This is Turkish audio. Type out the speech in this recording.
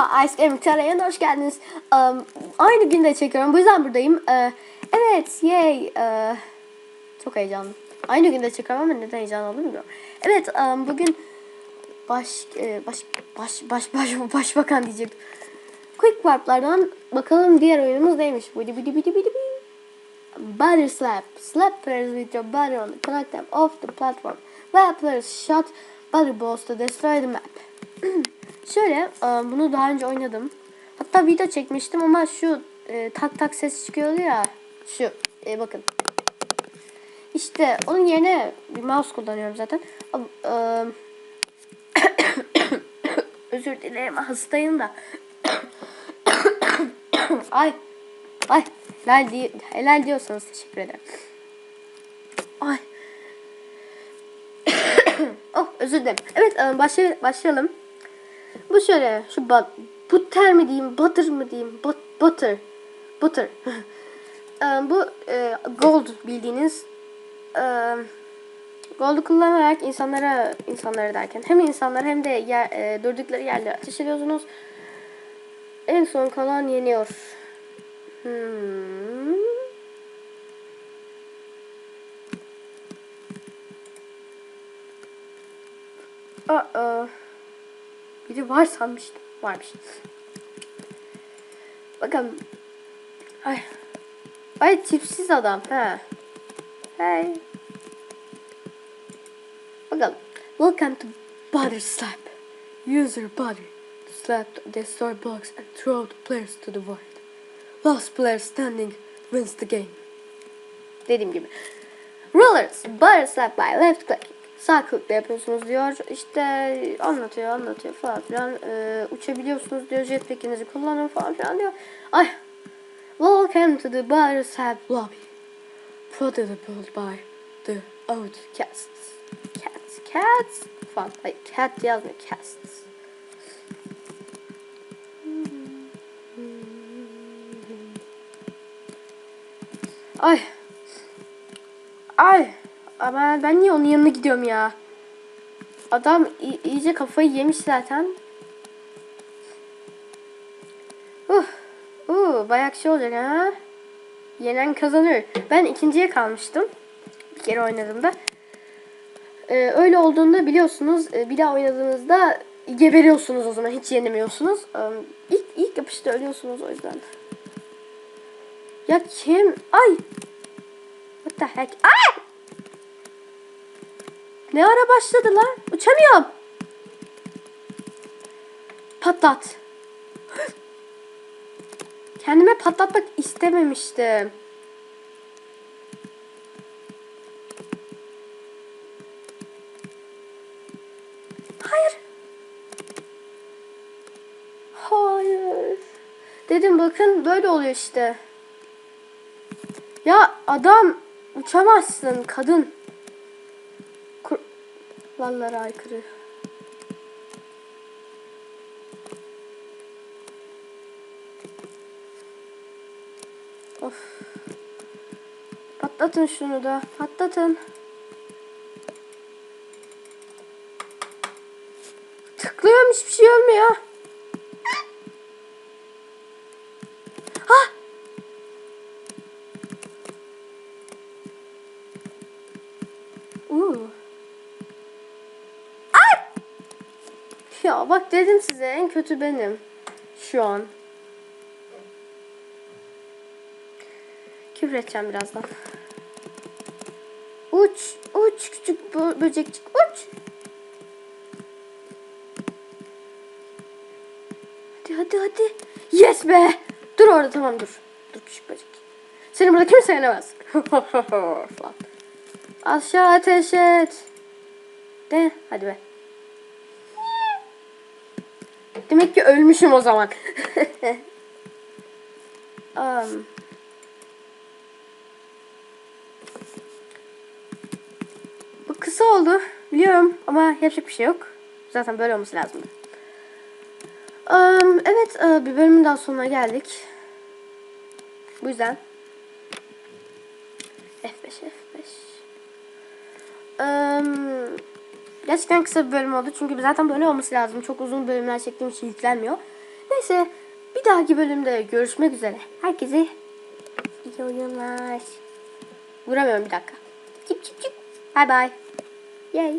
Ice Cream Çaray'a hoş geldiniz. Um, aynı günde çekiyorum. Bu yüzden buradayım. Ee, evet, yay. Ee, çok heyecanlı. Aynı günde çekiyorum ama neden heyecanlı olduğunu bilmiyorum. Evet, um, bugün baş, e, baş, baş, baş, baş, başbakan diyecektim. Quick Warp'lardan bakalım diğer oyunumuz neymiş. Bidi bidi bidi bidi bidi. Body slap. Slap players with your body on connect them off the platform. While players shot body balls to destroy the map. Şöyle e, bunu daha önce oynadım. Hatta video çekmiştim ama şu e, tak tak ses çıkıyordu ya. Şu e, bakın. İşte onun yerine bir mouse kullanıyorum zaten. E, Özür dilerim hastayım da. ay. Ay. Helal, di helal diyorsanız teşekkür ederim. Ay. oh özür dilerim. Evet e, başla başlayalım. Bu şöyle şu but, butter mi diyeyim butter mı diyeyim but, butter butter. Bu e, gold bildiğiniz e, gold'u kullanarak insanlara insanlara derken hem insanlar hem de yer, e, durdukları yerlere ateş ediyorsunuz. En son kalan yeniyor. Hmm. Aa, biri var sanmıştım. Varmış. Bakalım. Ay. Ay tipsiz adam. Ha. Hey. Bakalım. Welcome to Body Slap. User your body to slap, destroy blocks and throw the players to the void. Last player standing wins the game. Dediğim gibi. Rollers, butter slap by left click. Sağ klikle yapıyorsunuz diyor. İşte anlatıyor, anlatıyor falan filan. Ee, uçabiliyorsunuz diyor. Jetpack'inizi kullanın falan filan diyor. Ay. Welcome to the slap lobby. Protected by the outcasts. Cats, cats falan. Hayır, cat yazmıyor, casts. Ay. Ay. Ama ben niye onun yanına gidiyorum ya? Adam iyice kafayı yemiş zaten. Uh. Uh, bayağı şey olacak ha. Yenen kazanır. Ben ikinciye kalmıştım. Bir kere oynadığımda. Ee, öyle olduğunda biliyorsunuz e, bir daha oynadığınızda geberiyorsunuz o zaman hiç yenemiyorsunuz. Ee, ilk, ilk yapışta ölüyorsunuz o yüzden. Ya kim? Ay! What the heck? Ay! Ne ara başladı lan? Uçamıyorum. Patlat. Kendime patlatmak istememiştim. Hayır. Hayır. Dedim bakın böyle oluyor işte. Ya adam uçamazsın kadın. Kurallara aykırı. Of. Patlatın şunu da. Patlatın. Tıklıyorum hiçbir şey olmuyor. Ha! Uuu. Ay! Ya bak dedim size en kötü benim. Şu an. Küfür edeceğim birazdan. Uç, uç küçük bö böcekçik uç. Hadi hadi hadi. Yes be. Dur orada tamam dur. Dur küçük böcek. Seni burada kimse yenemez. Aşağı ateş et. De hadi be. Demek ki ölmüşüm o zaman. um. Bu kısa oldu. Biliyorum ama yapacak bir şey yok. Zaten böyle olması lazımdı. Um, evet e, bir bölümün daha sonuna geldik. Bu yüzden F5 F5 um, Gerçekten kısa bir bölüm oldu çünkü zaten böyle olması lazım. Çok uzun bölümler çektiğim için yüklenmiyor. Neyse bir dahaki bölümde görüşmek üzere. Herkese iyi oyunlar. Vuramıyorum bir dakika. Cip cip cip. Bye bye. Yay.